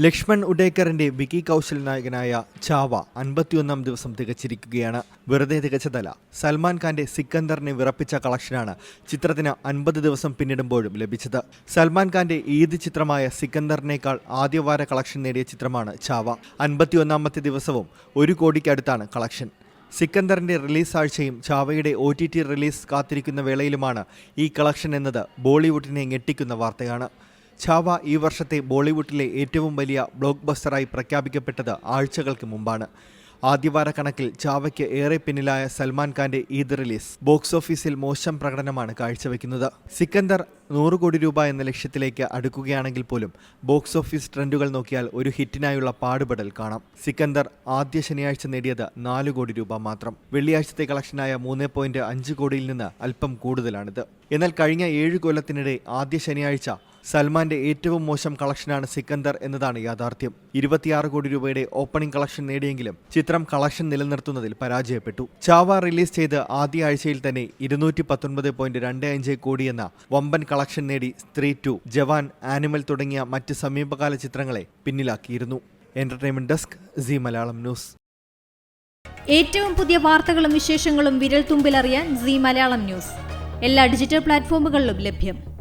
ലക്ഷ്മൺ ഉഡേക്കറിന്റെ വിക്കി കൗശൽ നായകനായ ചാവ അൻപത്തിയൊന്നാം ദിവസം തികച്ചിരിക്കുകയാണ്. വെറുതെ തികച്ചതല്ല. സൽമാൻ ഖാന്റെ സിക്കന്ദറിനെ വിറപ്പിച്ച കളക്ഷനാണ് ചിത്രത്തിന് അൻപത് ദിവസം പിന്നിടുമ്പോഴും ലഭിച്ചത്. സൽമാൻ ഖാന്റെ ഈദ് ചിത്രമായ സിക്കന്ദറിനേക്കാൾ ആദ്യവാര കളക്ഷൻ നേടിയ ചിത്രമാണ് ചാവ. അൻപത്തിയൊന്നാമത്തെ ദിവസവും ഒരു കോടിക്കടുത്താണ് കളക്ഷൻ. സിക്കന്ദറിന്റെ റിലീസ് ആഴ്ചയും ചാവയുടെ ഒ ടി ടി റിലീസ് കാത്തിരിക്കുന്ന വേളയിലുമാണ് ഈ കളക്ഷൻ എന്നത് ബോളിവുഡിനെ ഞെട്ടിക്കുന്ന വാർത്തയാണ്. ഛാവ ഈ വർഷത്തെ ബോളിവുഡിലെ ഏറ്റവും വലിയ ബ്ലോക്ക് ബസ്റ്ററായി പ്രഖ്യാപിക്കപ്പെട്ടത് ആഴ്ചകൾക്ക് മുമ്പാണ്. ആദ്യവാര കണക്കിൽ ചാവയ്ക്ക് ഏറെ പിന്നിലായ സൽമാൻ ഖാന്റെ ഈദ് റിലീസ് ബോക്സ് ഓഫീസിൽ മോശം പ്രകടനമാണ് കാഴ്ചവെക്കുന്നത്. സിക്കന്ദർ നൂറ് കോടി രൂപ എന്ന ലക്ഷ്യത്തിലേക്ക് അടുക്കുകയാണെങ്കിൽ പോലും ബോക്സ് ഓഫീസ് ട്രെൻഡുകൾ നോക്കിയാൽ ഒരു ഹിറ്റിനായുള്ള പാടുപെടൽ കാണാം. സിക്കന്ദർ ആദ്യ ശനിയാഴ്ച നേടിയത് നാല് കോടി രൂപ മാത്രം. വെള്ളിയാഴ്ചത്തെ കളക്ഷനായ മൂന്ന് പോയിന്റ് അഞ്ച് കോടിയിൽ നിന്ന് അല്പം കൂടുതലാണിത്. എന്നാൽ കഴിഞ്ഞ ഏഴ് കൊല്ലത്തിനിടെ ആദ്യ ശനിയാഴ്ച സൽമാന്റെ ഏറ്റവും മോശം കളക്ഷനാണ് സിക്കന്ദർ എന്നതാണ് യാഥാർത്ഥ്യം. ഇരുപത്തിയാറ് കോടി രൂപയുടെ ഓപ്പണിംഗ് കളക്ഷൻ നേടിയെങ്കിലും ചിത്രം കളക്ഷൻ നിലനിർത്തുന്നതിൽ പരാജയപ്പെട്ടു. ചാവ റിലീസ് ചെയ്ത് ആദ്യ ആഴ്ചയിൽ തന്നെ ഇരുന്നൂറ്റി പത്തൊൻപത് പോയിന്റ് രണ്ട് അഞ്ച് കോടി എന്ന വമ്പൻ കളക്ഷൻ നേടി സ്ത്രീ ടു ജവാൻ ആനിമൽ തുടങ്ങിയ മറ്റ് സമീപകാല ചിത്രങ്ങളെ പിന്നിലാക്കിയിരുന്നു. Entertainment desk Zee Malayalam News. ഏറ്റവും പുതിയ വാർത്തകളും വിശേഷങ്ങളും വിരൽ തുമ്പിലറിയാൻ സി മലയാളം ന്യൂസ്. എല്ലാ ഡിജിറ്റൽ പ്ലാറ്റ്ഫോമുകളിലും ലഭ്യം.